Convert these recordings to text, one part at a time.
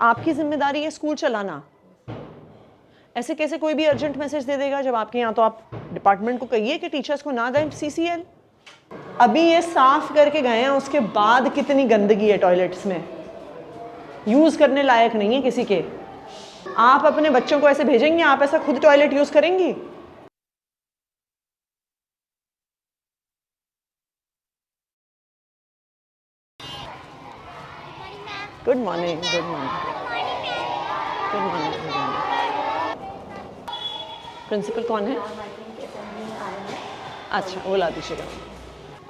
आपकी ज़िम्मेदारी है स्कूल चलाना। ऐसे कैसे कोई भी अर्जेंट मैसेज दे देगा जब आपके यहाँ तो आप डिपार्टमेंट को कहिए कि टीचर्स को ना दें सीसीएल अभी ये साफ़ करके गए हैं, उसके बाद कितनी गंदगी है टॉयलेट्स में। यूज़ करने लायक नहीं है किसी के। आप अपने बच्चों को ऐसे भेजेंगे, आप ऐसा खुद टॉयलेट यूज़ करेंगी? Good morning good morning good morning good morning principal कौन है? अच्छा वो ला दीजिएगा।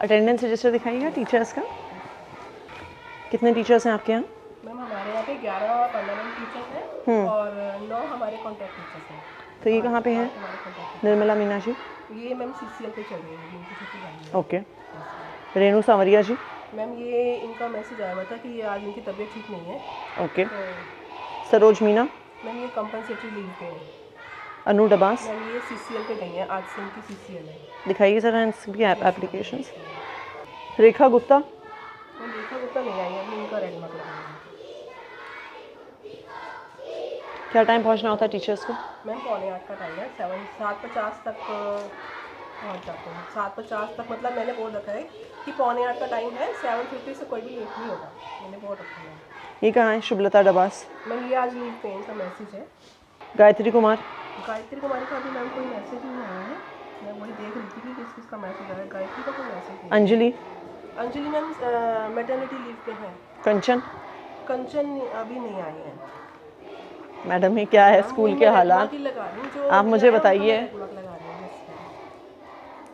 अटेंडेंस रजिस्टर दिखाइएगा टीचर्स का। कितने टीचर्स हैं आपके यहाँ? मैम हमारे यहाँ पे ग्यारह परमानेंट टीचर्स हैं और नौ हमारे कॉन्ट्रैक्ट टीचर्स हैं। तो ये कहाँ पे हैं? निर्मला मीना जी। ये मैम सी सी एल पे चल रही है ओके रेणु सांवरिया जी। मैम ये इनका मैसेज आया हुआ था कि ये आज इनकी तबीयत ठीक नहीं है। ओके। तो सरोज मीना मैम ये कंपनसेटरी लीव पे है। अनु डबास? मैम ये सी सी एल पे गई हैं आज से इनकी सी सी एल है। दिखाइए सर इनकी एप्लीकेशन रेखा गुप्ता? मैम रेखा गुप्ता नहीं आई है अभी इनका रेड मार्क लगा क्या टाइम पहुँचना होता है टीचर्स को? मैम पौने आठ का टाइम है सेवन सात पचास तक पहुँच जाते हैं। सात पचास तक मतलब मैंने बोल रखा है कि पौने आठ का टाइम है सेवन फिफ्टी से कोई भी लेट नहीं होगा। मैंने बोल रखा है। ये कहाँ है? शुभलता डबास। मैम ये आज लीव पे इनका मैसेज है। गायत्री कुमार। गायत्री कुमारी का भी मैम कोई मैसेज नहीं आया है। मैं वही देख रही थी कि किस किस का मैसेज आया गायत्री का कोई मैसेज नहीं Anjali. Anjali ma'am maternity leave पे है। कंचन। कंचन अभी नहीं आई है। मैडम ये क्या है स्कूल के हालात? आप मुझे बताइए। मैं dialogue लगा रही हूँ बस।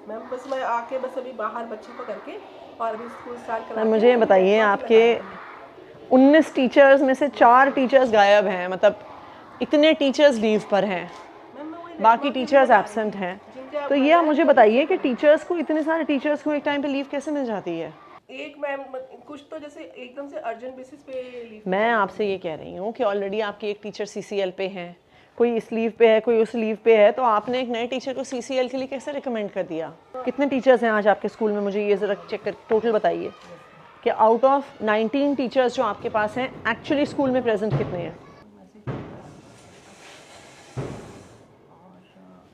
मैम बस मैं आके बस अभी बाहर बच्चों को करके और अभी स्कूल स्टार्ट करा मुझे ये बताइए आपके 19 टीचर्स में से चार टीचर्स गायब हैं मतलब इतने टीचर्स लीव पर हैं। बाकी टीचर्स एबसेंट हैं। तो ये आप मुझे बताइए कि टीचर्स को इतने सारे टीचर्स को एक टाइम पे लीव कैसे मिल जाती है? एक मैम कुछ तो जैसे एकदम से अर्जेंट बेसिस पे लीव मैं आपसे ये कह रही हूँ कि ऑलरेडी आपकी एक टीचर सीसीएल पे हैं। कोई इस लीव पे है कोई उस लीव पे है तो आपने एक नए टीचर को सीसीएल के लिए कैसे रिकमेंड कर दिया? कितने टीचर्स हैं आज आपके स्कूल में? मुझे ये ज़रा चेक कर टोटल बताइए कि आउट ऑफ़ 19 टीचर्स जो आपके पास हैं एक्चुअली स्कूल में प्रेजेंट कितने हैं?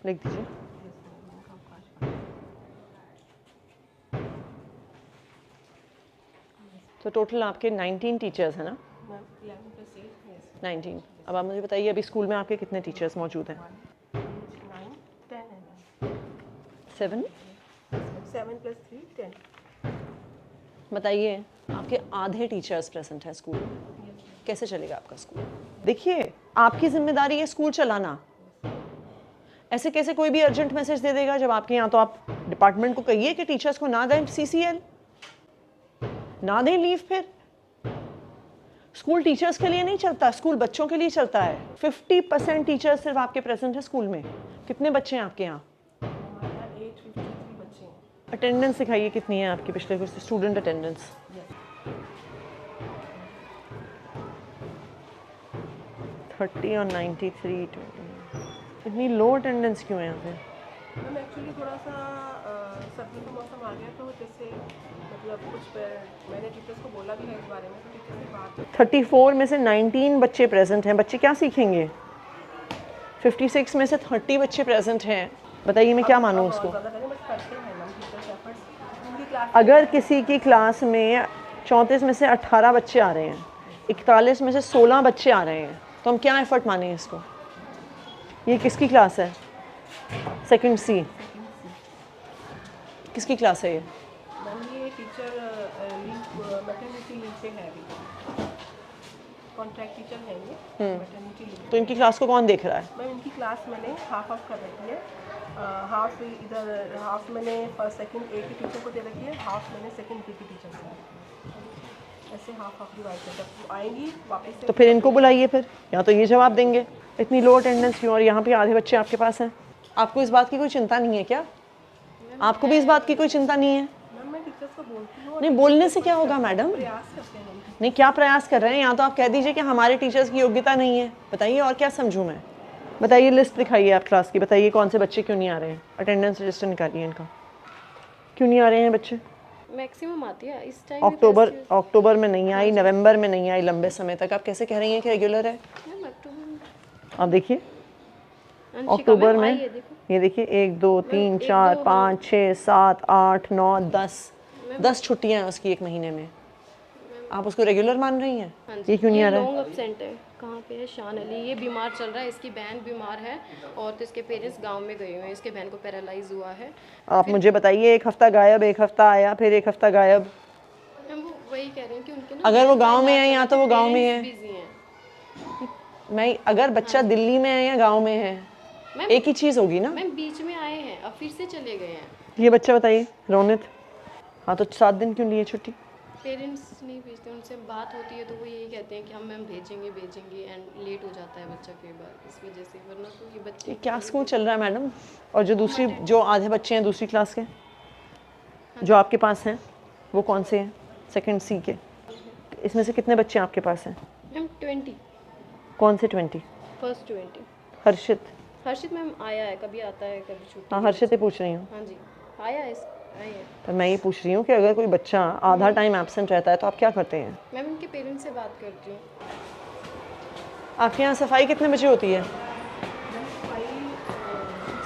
लिख दीजिए। तो टोटल आपके 19 टीचर्स हैं ना? Ma'am eleven plus eight yes 19 अब आप मुझे बताइए अभी स्कूल में आपके कितने टीचर्स मौजूद हैं? Nine ten ma'am seven seven plus three ten बताइए आपके आधे टीचर्स प्रेजेंट हैं स्कूल में। कैसे चलेगा आपका स्कूल? देखिए आपकी ज़िम्मेदारी है स्कूल चलाना। ऐसे कैसे कोई भी अर्जेंट मैसेज दे देगा जब आपके यहाँ तो आप डिपार्टमेंट को कहिए कि टीचर्स को ना दें सीसीएल ना दें लीव फिर। स्कूल टीचर्स के लिए नहीं चलता, स्कूल बच्चों के लिए चलता है। 50 परसेंट टीचर्स सिर्फ़ आपके प्रेजेंट है स्कूल में। कितने बच्चे हैं आपके यहाँ? अटेंडेंस दिखाइए कितनी है आपकी पिछले कुछ स्टूडेंट अटेंडेंस थर्टी और नाइन्टी थ्री इतनी लो अटेंडेंस क्यों है यहाँ पे? मैम एक्चुअली थोड़ा सा सर्दी का मौसम आ गया तो जैसे मतलब कुछ मैंने टीचर्स को बोला भी है इस बारे में तो बात थर्टी फोर में से नाइनटीन बच्चे प्रेजेंट हैं। बच्चे क्या सीखेंगे? फिफ्टी सिक्स में से थर्टी बच्चे प्रेजेंट हैं। बताइए मैं क्या मानूँ उसको अगर किसी की क्लास में चौंतीस में से अट्ठारह बच्चे आ रहे हैं इकतालीस में से सोलह बच्चे आ रहे हैं तो हम क्या एफर्ट माने इसको? ये किसकी क्लास है? सेकंड सी किसकी क्लास है ये? कॉन्ट्रैक्ट टीचर है ये तो इनकी क्लास को कौन देख रहा है? मैम इनकी क्लास मैंने हाफ़ ऑफ़ कर रखी है। हाफ़ इधर हाफ़ मैंने फ़र्स्ट सेकंड ए की टीचर को दे रखी है हाफ़ मैंने सेकंड बी की टीचर को ऐसे हाफ़ हाफ़ डिवाइड कर वो आएँगी वापस तो फिर इनको बुलाइए फिर। या तो ये जवाब देंगे इतनी लो अटेंडेंस क्यों और यहाँ पे आधे बच्चे आपके पास हैं? आपको इस बात की कोई चिंता नहीं है क्या? आपको भी इस बात की कोई चिंता नहीं है? नहीं बोलने से क्या होगा मैडम? प्रयास करते हैं हम। नहीं क्या प्रयास कर रहे हैं? या तो आप कह दीजिए कि हमारे टीचर्स की योग्यता नहीं है। बताइए और क्या समझूं मैं? बताइए लिस्ट दिखाइए आप क्लास की। बताइए कौन से बच्चे क्यों नहीं आ रहे हैं? अटेंडेंस रजिस्टर निकालिए इनका। क्यों नहीं आ रहे हैं बच्चे? मैक्सिमम आती है। इस टाइम अक्टूबर अक्टूबर में नहीं आई नवंबर में नहीं आई लंबे समय तक। आप कैसे कह रही हैं कि रेगुलर है? आप देखिए। अक्टूबर में ये देखिए एक दो तीन चार पाँच छः सात आठ नौ दस। दस छुट्टियाँ हैं उसकी एक महीने में। आप उसको रेगुलर मान रही हैं? हाँ ये क्यों नहीं आ रहा है? लॉन्ग एब्सेंट है। कहाँ पे है? शान अली। ये बीमार चल रहा है। इसकी बहन बीमार है और तो इसके पेरेंट्स गाँव में गए हुए हैं। इसके बहन को पैरालाइज हुआ है। आप मुझे बताइए एक हफ़्ता गायब एक हफ़्ता आया फिर एक हफ़्ता गायब? वो वही कह रहे हैं कि उनके ना अगर वो गाँव में है या तो वो गाँव में है। मैं अगर बच्चा दिल्ली में है या गाँव में है एक ही चीज़ होगी ना? मैम बीच में आए हैं अब फिर से चले गए हैं। ये बच्चा बताइए रोनित। हाँ तो सात दिन क्यों लिए छुट्टी? पेरेंट्स नहीं भेजते उनसे बात होती है तो वो यही कहते हैं कि हम मैम भेजेंगे भेजेंगे एंड लेट हो जाता है बच्चा कई बार इस वजह से वरना तो ये बच्चे ये क्या स्कूल चल रहा है मैडम? और जो दूसरी जो आधे बच्चे हैं दूसरी क्लास के? जो आपके पास हैं वो कौन से हैं? सेकंड सी के। इसमें से कितने बच्चे आपके पास हैं? मैम ट्वेंटी कौन से twenty first twenty Harshit. Harshit ma'am आया है कभी आता है कभी छुट्टी हाँ हर्षित ही पूछ रही हूँ। हाँ जी है आया है। पर मैं ये पूछ रही हूँ कि अगर कोई बच्चा आधा टाइम एबसेंट रहता है तो आप क्या करते हैं? मैम इनके पेरेंट्स से बात करती हूँ। आपके यहाँ सफ़ाई कितने बजे होती है?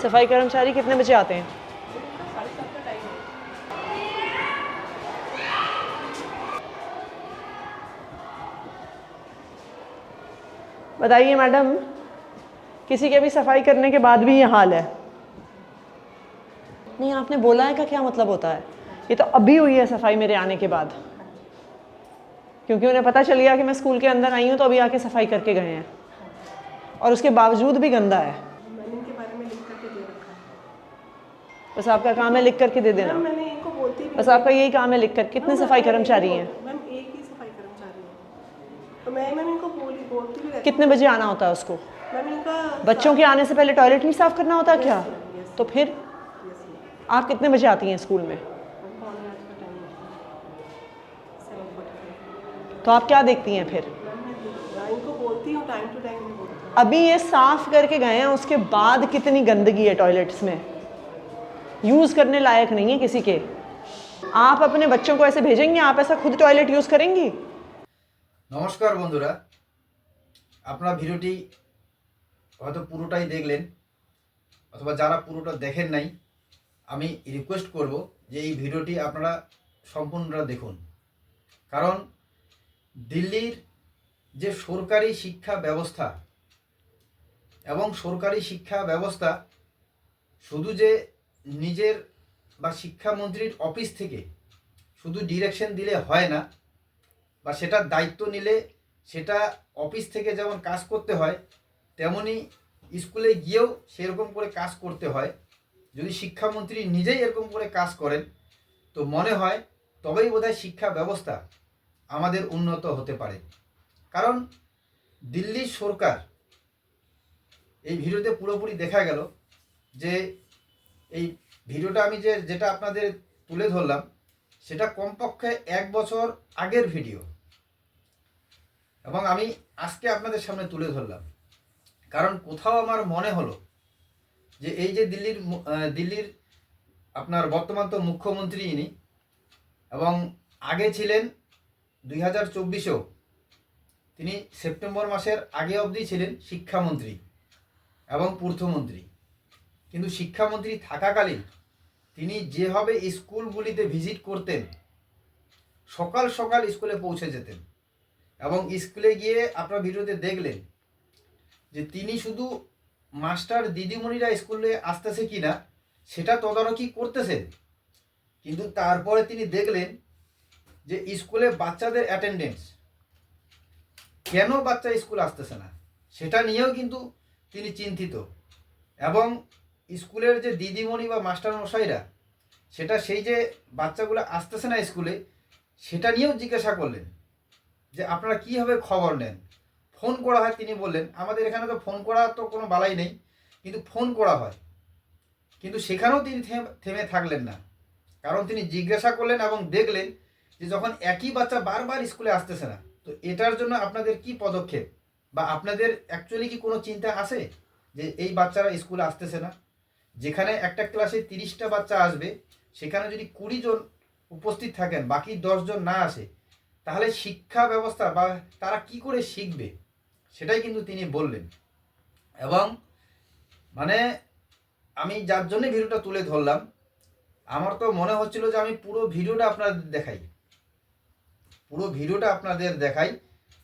सफ़ाई कर्मचारी कितने बजे आते हैं? बताइए मैडम किसी के भी सफ़ाई करने के बाद भी ये हाल है? नहीं आपने बोला है का क्या मतलब होता है? ये तो अभी हुई है सफ़ाई मेरे आने के बाद। क्योंकि उन्हें पता चल गया कि मैं स्कूल के अंदर आई हूँ तो अभी आके सफ़ाई करके गए हैं। और उसके बावजूद भी गंदा है। बस आपका काम है लिख करके दे देना। बस आपका यही काम है लिख कर कितने सफ़ाई कर्मचारी हैं? तो कितने बजे आना होता है उसको? बच्चों के आने से पहले टॉयलेट नहीं साफ़ करना होता क्या? तो फिर? आप कितने बजे आती हैं स्कूल में पौने आठ का टाइम होता है सेवन फोर्टी तो आप क्या देखती हैं फिर मैम मैं इनको बोलती हूँ टाइम टू टाइम इनको बोलती हूँ अभी ये साफ करके गए हैं उसके बाद कितनी गंदगी है टॉयलेट्स में यूज़ करने लायक नहीं है किसी के आप अपने बच्चों को ऐसे भेजेंगे आप ऐसा खुद टॉयलेट यूज़ करेंगी নমস্কার বন্ধুরা আপনারা ভিডিওটি হয়তো পুরোটাই দেখলেন অথবা যারা পুরোটা দেখেন নাই আমি রিকোয়েস্ট করব যে এই ভিডিওটি আপনারা সম্পূর্ণটা দেখুন। কারণ দিল্লির যে সরকারি শিক্ষা ব্যবস্থা এবং সরকারি শিক্ষা ব্যবস্থা শুধু যে নিজের বা শিক্ষামন্ত্রীর অফিস থেকে শুধু ডিরেকশন দিলে হয় না, বা সেটার দায়িত্ব নিলে সেটা অফিস থেকে যেমন কাজ করতে হয়, তেমনি স্কুলে গিয়েও সেরকম করে কাজ করতে হয়। যদি শিক্ষামন্ত্রী নিজেই এরকম করে কাজ করেন, তো মনে হয় তবেই বোধহয় শিক্ষা ব্যবস্থা আমাদের উন্নত হতে পারে। কারণ দিল্লির সরকার এই ভিডিওতে পুরোপুরি দেখা গেল যে এই ভিডিওটা আমি যে যেটা আপনাদের তুলে ধরলাম, সেটা কমপক্ষে এক বছর আগের ভিডিও। এবং আমি আজকে আপনাদের সামনে তুলে ধরলাম। কারণ কোথাও আমার মনে হলো যে এই যে দিল্লির দিল্লির আপনার বর্তমান তো মুখ্যমন্ত্রী ইনি, এবং আগে ছিলেন দুই হাজার চব্বিশেও, তিনি সেপ্টেম্বর মাসের আগে অবধি ছিলেন শিক্ষামন্ত্রী এবং পূর্থমন্ত্রী কিন্তু শিক্ষামন্ত্রী থাকাকালীন তিনি যেভাবে স্কুলগুলিতে ভিজিট করতেন, সকাল সকাল স্কুলে পৌঁছে যেতেন, এবং স্কুলে গিয়ে আপনার ভিডিওতে দেখলেন যে তিনি শুধু মাস্টার দিদিমণিরা স্কুলে আসতেছে কি না সেটা তদারকি করতেছেন। কিন্তু তারপরে তিনি দেখলেন যে স্কুলে বাচ্চাদের অ্যাটেন্ডেন্স কেন বাচ্চা স্কুলে আসতেছে না? সেটা নিয়েও কিন্তু তিনি চিন্তিত। এবং স্কুলের যে দিদিমণি বা মাস্টার মশাইরা সেটা সেই যে বাচ্চাগুলো আসতেছে না স্কুলে, সেটা নিয়েও জিজ্ঞাসা করলেন যে আপনারা কীভাবে খবর নেন? ফোন করা হয়, তিনি বললেন, আমাদের এখানে তো ফোন করা তো কোনো বালাই নেই, কিন্তু ফোন করা হয়। কিন্তু সেখানেও তিনি থেম- থাকলেন না। কারণ তিনি জিজ্ঞাসা করলেন এবং দেখলেন যে যখন একই বাচ্চা বারবার স্কুলে আসতেছে না, তো এটার জন্য আপনাদের কি পদক্ষেপ? বা আপনাদের অ্যাকচুয়ালি কি কোনো চিন্তা আছে যে এই বাচ্চারা স্কুলে আসতেছে না? যেখানে একটা ক্লাসে তিরিশটা বাচ্চা আসবে, সেখানে যদি কুড়ি জন উপস্থিত থাকেন, বাকি দশজন না আসে, তাহলে শিক্ষা ব্যবস্থা বা তারা কি করে শিখবে? সেটাই কিন্তু তিনি বললেন। এবং মানে আমি যার জন্য ভিডিওটা তুলে ধরলাম, আমার তো মনে হচ্ছিল যে আমি পুরো ভিডিওটা আপনাদের দেখাই। পুরো ভিডিওটা আপনাদের দেখাই,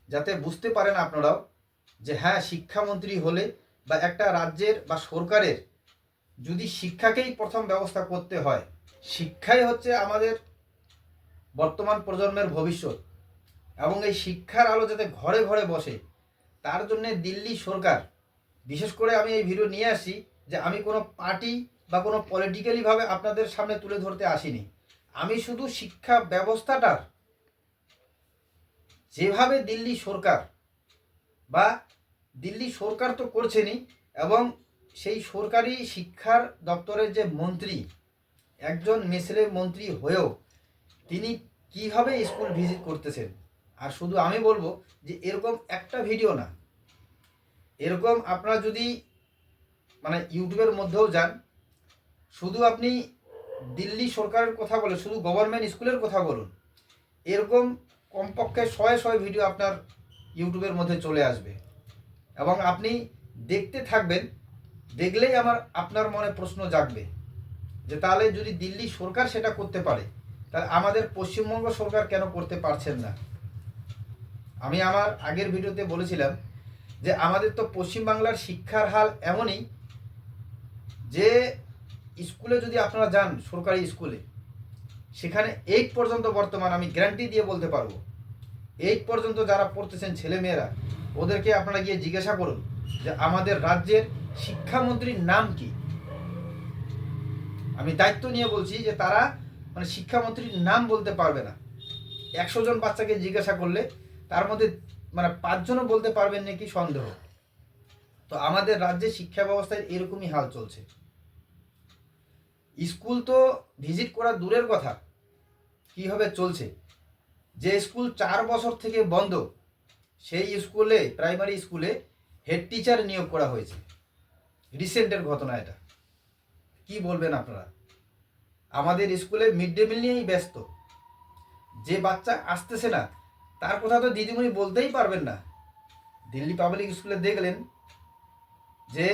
যাতে বুঝতে পারেন আপনারাও যে হ্যাঁ শিক্ষামন্ত্রী হলে বা একটা রাজ্যের বা সরকারের যদি শিক্ষাকেই প্রথম ব্যবস্থা করতে হয়, শিক্ষাই হচ্ছে আমাদের বর্তমান প্রজন্মের ভবিষ্যৎ। এবং এই শিক্ষার আলো যাতে ঘরে ঘরে বসে তার জন্য দিল্লি সরকার, বিশেষ করে আমি এই ভিডিও নিয়ে আসি যে আমি কোনো পার্টি বা কোনো পলিটিক্যালিভাবে আপনাদের সামনে তুলে ধরতে আসিনি। আমি শুধু শিক্ষা ব্যবস্থাটার যেভাবে দিল্লি সরকার বা দিল্লি সরকার তো করছেনই এবং সেই সরকারি শিক্ষার দপ্তরের যে মন্ত্রী, একজন মেসেলের মন্ত্রী হয়েও তিনি কীভাবে স্কুল ভিজিট করতেছেন? আর শুধু আমি বলব যে এরকম একটা ভিডিও না। এরকম আপনারা যদি মানে ইউটিউবের মধ্যেও যান, শুধু আপনি দিল্লি সরকারের কথা বলে শুধু গভর্নমেন্ট স্কুলের কথা বলুন, এরকম কমপক্ষে শয়ে শয়ে ভিডিও আপনার ইউটিউবের মধ্যে চলে আসবে। এবং আপনি দেখতে থাকবেন, দেখলেই আমার, আপনার মনে প্রশ্ন জাগবে যে তাহলে যদি দিল্লি সরকার সেটা করতে পারে, তাহলে আমাদের পশ্চিমবঙ্গ সরকার কেন করতে পারছেন না? আমি আমার আগের ভিডিওতে বলেছিলাম যে আমাদের তো পশ্চিমবাংলার শিক্ষার হাল এমনই যে স্কুলে যদি আপনারা যান সরকারি স্কুলে, সেখানে এইট পর্যন্ত বর্তমান আমি গ্যারান্টি দিয়ে বলতে পারব। এইট পর্যন্ত যারা পড়তেছেন ছেলে মেয়েরা ওদেরকে আপনারা গিয়ে জিজ্ঞাসা করুন যে আমাদের রাজ্যের শিক্ষামন্ত্রীর নাম কি। আমি দায়িত্ব নিয়ে বলছি যে তারা মানে শিক্ষামন্ত্রীর নাম বলতে পারবে না। একশো জন বাচ্চাকে জিজ্ঞাসা করলে তার মধ্যে মানে পাঁচজনও বলতে পারবেন নাকি সন্দেহ? তো আমাদের রাজ্যে শিক্ষা ব্যবস্থায় এরকমই হাল চলছে। স্কুল তো ভিজিট করা দূরের কথা, কীভাবে চলছে? যে স্কুল চার বছর থেকে বন্ধ, সেই স্কুলে, প্রাইমারি স্কুলে হেড টিচার নিয়োগ করা হয়েছে। রিসেন্টের ঘটনা এটা। কি বলবেন আপনারা? আমাদের স্কুলে মিড ডে মিল নিয়েই ব্যস্ত। যে বাচ্চা আসতেছে না তার কথা তো দিদিমণি বলতেই পারবেন না। দিল্লি পাবলিক স্কুলে দেখলেন যে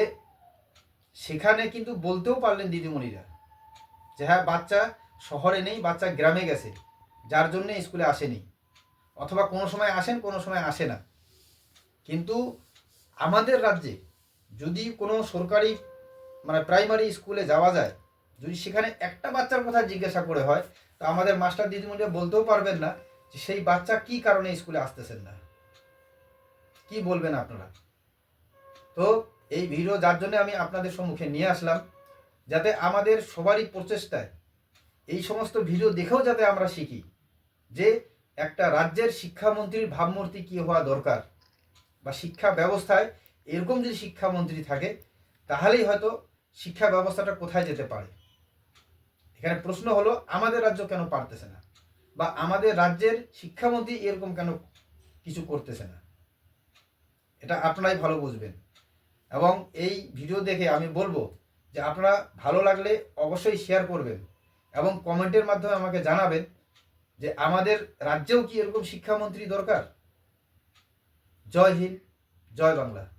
সেখানে কিন্তু বলতেও পারলেন দিদিমণিরা যে হ্যাঁ বাচ্চা শহরে নেই, বাচ্চা গ্রামে গেছে, যার জন্য স্কুলে আসেনি। অথবা কোনো সময় আসেন, কোনো সময় আসে না। কিন্তু আমাদের রাজ্যে যদি কোনো সরকারি মানে প্রাইমারি স্কুলে যাওয়া যায়, যদি সেখানে একটা বাচ্চার কথা জিজ্ঞাসা করে হয়, তো আমাদের মাস্টার দিদিমণিরা বলতেও পারবেন না সেই বাচ্চা কি কারণে স্কুলে আসতেছেন না? কি বলবেন আপনারা? তো এই ভিডিও যার জন্য আমি আপনাদের সম্মুখে নিয়ে আসলাম, যাতে আমাদের সবারই প্রচেষ্টায় এই সমস্ত ভিডিও দেখেও যাতে আমরা শিখি যে একটা রাজ্যের শিক্ষামন্ত্রীর ভাবমূর্তি কি হওয়া দরকার বা শিক্ষা ব্যবস্থায় এরকম যদি শিক্ষামন্ত্রী থাকে, তাহলেই হয়তো শিক্ষা ব্যবস্থাটা কোথায় যেতে পারে? এখানে প্রশ্ন হলো, আমাদের রাজ্য কেন পারতেছে না? বা আমাদের রাজ্যের শিক্ষামন্ত্রী এরকম কেন কিছু করতেছে না? এটা আপনারাই ভালো বুঝবেন। এবং এই ভিডিও দেখে আমি বলব যে আপনারা ভালো লাগলে অবশ্যই শেয়ার করবেন এবং কমেন্টের মাধ্যমে আমাকে জানাবেন যে আমাদের রাজ্যেও কি এরকম শিক্ষামন্ত্রী দরকার? জয় হিন্দ, জয় বাংলা।